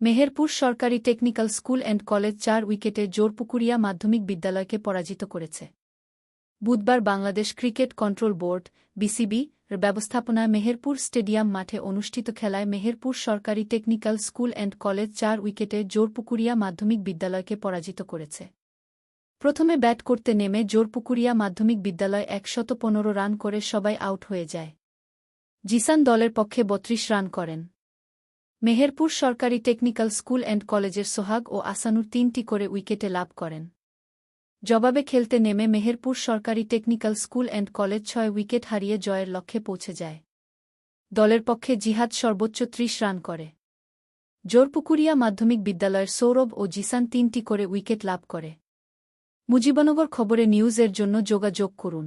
মেহেরপুর সরকারি technical school and college চার উইকেটে জোরপুকুরিয়া মাধ্যমিক বিদ্যালয়কে পরাজিত করেছে। বুধবার Bangladesh cricket control board, BCB, এর ব্যবস্থাপনায় মেহেরপুর স্টেডিয়াম মাঠে অনুষ্ঠিত খেলায় মেহেরপুর সরকারি টেকনিক্যাল স্কুল অ্যান্ড কলেজ চার উইকেটে জোরপুকুরিয়া মাধ্যমিক বিদ্যালয়কে পরাজিত করেছে। প্রথমে ব্যাট করতে নেমে জোরপুকুরিয়া মাধ্যমিক বিদ্যালয় একশত পনেরো রান করে সবাই আউট হয়ে যায়। জিসান দলের পক্ষে বত্রিশ রান করেন। মেহেরপুর সরকারি টেকনিক্যাল স্কুল অ্যান্ড কলেজের সোহাগ ও আসানুর তিনটি করে উইকেটে লাভ করেন। জবাবে খেলতে নেমে মেহেরপুর সরকারি টেকনিক্যাল স্কুল অ্যান্ড কলেজ ছয় উইকেট হারিয়ে জয়ের লক্ষ্যে পৌঁছে যায়। দলের পক্ষে জিহাদ সর্বোচ্চ ত্রিশ রান করে। জোরপুকুরিয়া মাধ্যমিক বিদ্যালয়ের সৌরভ ও জিসান তিনটি করে উইকেট লাভ করে। মুজিবনগর খবরে নিউজের জন্য যোগাযোগ করুন।